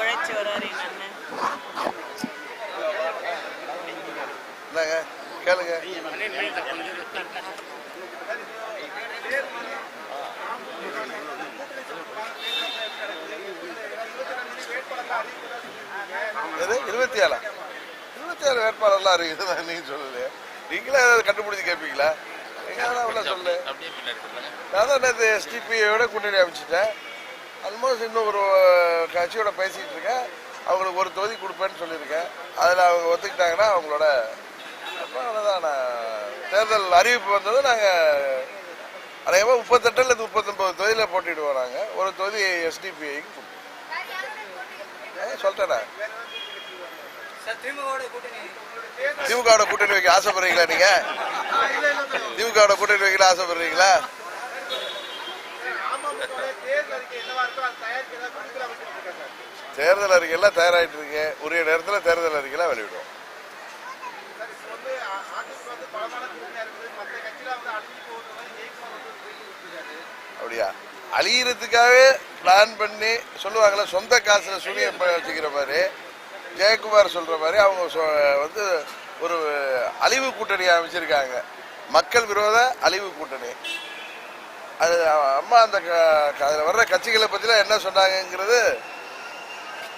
உழைச்சி வர்றாரு என்னங்க? கேளுங்க. எது? இருபத்தி ஏழா இருபத்தி ஏழு வேட்பாளர்லாம் இருக்குது நீங்கள் சொல்லலையே நீங்களே கண்டுபிடிச்சி கேட்பீங்களா எங்களால் அவ்வளோ சொல்லு. அதான் நேற்று எஸ்டிபியோட கூட்டணி அமைச்சிட்டேன். ஆல்மோஸ்ட் இன்னும் ஒரு கட்சியோட பேசிட்டு இருக்கேன். அவங்களுக்கு ஒரு தொகுதி கொடுப்பேன்னு சொல்லியிருக்கேன். அதில் அவங்க ஒத்துக்கிட்டாங்கன்னா அவங்களோட நான் தேர்தல் அறிவிப்பு வந்தது நாங்கள் அநேகமாக முப்பத்தெட்டு அல்லது முப்பத்தொம்பது தொகுதியில் போட்டிடுவோம் நாங்கள் ஒரு தொகுதி எஸ்டிபிஐக்கு சொல்லிட்டேனா? சார் திமுகவோட கூட்டணி. வைக்க ஆசைப்படுறீங்களா நீங்க? திமுகவோட கூட்டணி வைக்கல ஆசைப்படுறீங்களா? தேர்தல் அறிக்கையெல்லாம் தயாராகிட்டு இருக்கு உரிய நேரத்தில் தேர்தல் அறிக்கையெல்லாம் வெளியிடுவோம். அப்படியா? அழியறதுக்காகவே பிளான் பண்ணி சொல்லுவாங்கல்ல சொந்த காசுல சூனியம் வச்சுக்கிற மாதிரி. ஜெயக்குமார் சொல்ற மாதிரி அவங்க சொ- வந்து ஒரு அழிவு கூட்டணி அமைச்சிருக்காங்க. மக்கள் விரோத அழிவு கூட்டணி. அது அம்மா அந்த க- வர்ற கட்சிகளை பற்றிலாம் என்ன சொன்னாங்கங்கிறது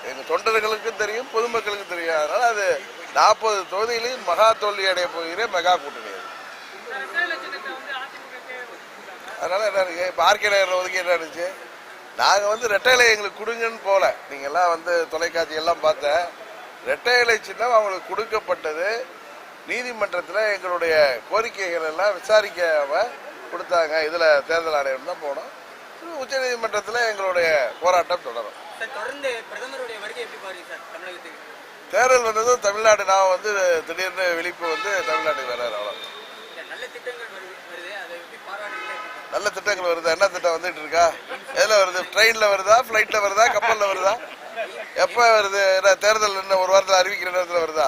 எங்கள் தொண்டர்களுக்கும் தெரியும் பொதுமக்களுக்கும் தெரியும். அதனால் அது நாற்பது தொகுதியிலையும் மகா தோல்வி அடைய போகிற மெகா கூட்டணி அது. அதனால என்ன இருக்கு? இப்போ ஆர்கே ஒதுக்கி என்ன இருந்துச்சு? நாங்கள் வந்து ரெட்டை இலை எங்களுக்கு கொடுங்கன்னு போல. நீங்க எல்லாம் வந்து தொலைக்காட்சி எல்லாம் பார்த்தேன் ரெட்டை இலை சின்னம் அவங்களுக்கு கொடுக்கப்பட்டது. நீதிமன்றத்தில் எங்களுடைய கோரிக்கைகள் எல்லாம் விசாரிக்காமல் கொடுத்தாங்க. இதில் தேர்தல் ஆணையம் தான் போனோம் உச்ச நீதிமன்றத்தில் எங்களுடைய போராட்டம் தொடரும். சார் தொடர்ந்து பிரதமருடைய வருகை எப்படி பாருங்க சார் தமிழகத்துக்கு? தேர்தல் வந்ததும் தமிழ்நாடு நான் வந்து திடீர்னு விழிப்பு வந்து தமிழ்நாட்டுக்கு வராரு அவ்வளோ நல்ல திட்டங்கள் வருது. என்ன திட்டம் வந்துட்டு இருக்கா? எதுல வருது? ட்ரெயின்ல வருதா? ஃபிளைட்ல வருதா? கப்பல்ல வருதா? எப்ப வருது? என்ன தேர்தல் ஒரு வாரத்தில் அறிவிக்கிற நேரத்தில் வருதா?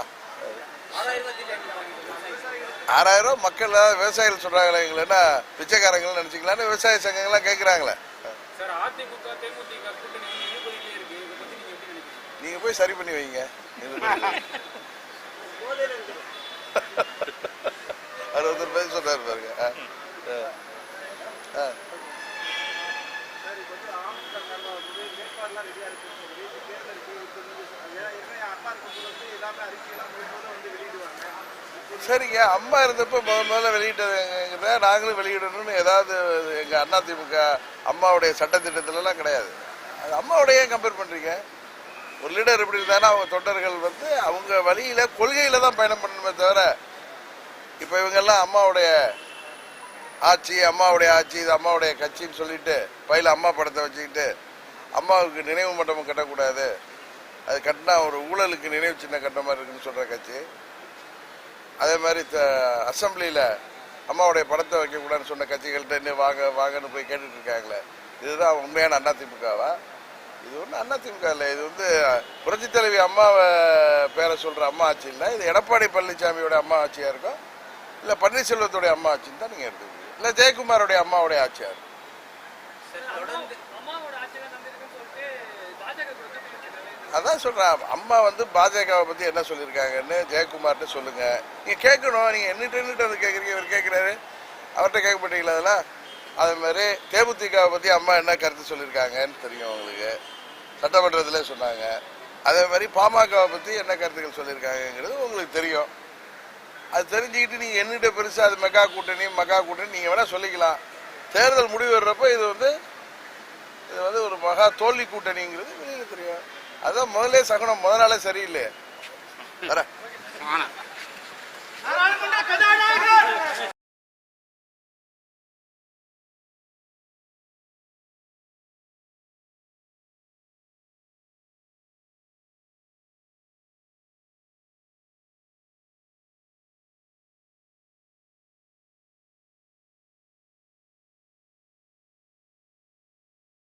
ஆறாயிரம் மக்கள் எல்லாம் விவசாயிகள் சொல்றாங்களே எங்களை என்ன பிச்சைக்காரங்கன்னு நினைச்சிக்கலான்னு விவசாய சங்கங்கள்லாம் கேட்குறாங்களே சார் அதிமுக தேமுதிக கூட்டணி நீதிபதியிலே இருக்கு இதை பத்தி நீங்க எப்படி நினைக்கிறீங்க நீங்க போய் சரி பண்ணி வைங்க ஒருத்தர் பேச சொன்னார் பாருங்க ஆ. ஆ. ஆ. சரிங்க அம்மா இருந்தப்ப முத முதல்ல வெளியிட்டதுங்கிறத நாங்களும் வெளியிடணும்னு ஏதாவது எங்க அண்ணா திமுக அம்மாவுடைய சட்டத்திட்டத்துலலாம் கிடையாது. அது அம்மாவுடைய கம்பேர் பண்றீங்க? ஒரு லீடர் எப்படி இருந்தாலும் அவங்க தொண்டர்கள் வந்து அவங்க வழியில கொள்கையில தான் பயணம் பண்ணணுமே தவிர இப்ப இவங்கெல்லாம் அம்மாவுடைய ஆட்சி அம்மாவுடைய ஆட்சி இது அம்மாவுடைய கட்சின்னு சொல்லிட்டு பையில அம்மா படத்தை வச்சுக்கிட்டு அம்மாவுக்கு நினைவு மண்டபம் கட்டக்கூடாது. அது கட்டினா ஒரு ஊழலுக்கு நினைவு சின்ன கட்ட மாதிரி இருக்குன்னு சொல்ற கட்சி. அதே மாதிரி த- அம்மாவுடைய படத்தை வைக்கக்கூடாதுன்னு சொன்ன கட்சிகள்கிட்ட இன்னும் வாங்க வாங்கன்னு போய் கேட்டுட்டு இருக்காங்களே. இதுதான் உண்மையான அண்ணா இது ஒன்றும் அண்ணா திமுக இல்லை. இது வந்து புரட்சி தலைவி அம்மாவை பேரை சொல்கிற அம்மா ஆட்சி இல்லை. இது எடப்பாடி பழனிசாமியோட அம்மா ஆட்சியாக இருக்கும்? இல்லை பன்னீர்செல்வத்துடைய அம்மா ஆட்சின்னு தான் நீங்கள் எடுத்துக்கீங்க இல்லை ஜெயக்குமாரோடைய அம்மாவுடைய ஆட்சியாக இருக்கும் சார் தொடர்ந்து அம்மாவோட ஆட்சியில நம்பியிருக்குன்னு சொல்லிட்டு பாஜக கூட கூட்டணி வச்சிருக்காங்க. அதான் சொல்கிறேன் அம்மா வந்து பாஜகவை பற்றி என்ன சொல்லியிருக்காங்கன்னு ஜெயக்குமார்கிட்ட சொல்லுங்கள் நீங்கள் கேட்கணும் நீங்கள் என்னட்டு என்னட்டு வந்து கேட்குறீங்க இவர் கேட்குறாரு. அவர்கிட்ட கேட்க மாட்டீங்களா அதெல்லாம்? அதே மாதிரி தேமுதிகவை பற்றி அம்மா என்ன கருத்து சொல்லியிருக்காங்கன்னு தெரியும் உங்களுக்கு. சட்டமன்றத்தில் சொன்னாங்க. அதே மாதிரி பாமகவை பற்றி என்ன கருத்துக்கள் சொல்லியிருக்காங்கங்கிறது உங்களுக்கு தெரியும். அது தெரிஞ்சுக்கிட்டு நீங்கள் என்னிட்ட பெருசாக அது மெகா கூட்டணி மெகா கூட்டணி நீங்கள் வேணால் சொல்லிக்கலாம். தேர்தல் முடிவு வர்றப்போ இது வந்து இது வந்து ஒரு மகா தோல்வி கூட்டணிங்கிறது வெளியில தெரியும். அதான் முதல்ல சகுனம் முதல் நாளே சரியில்லையே. வர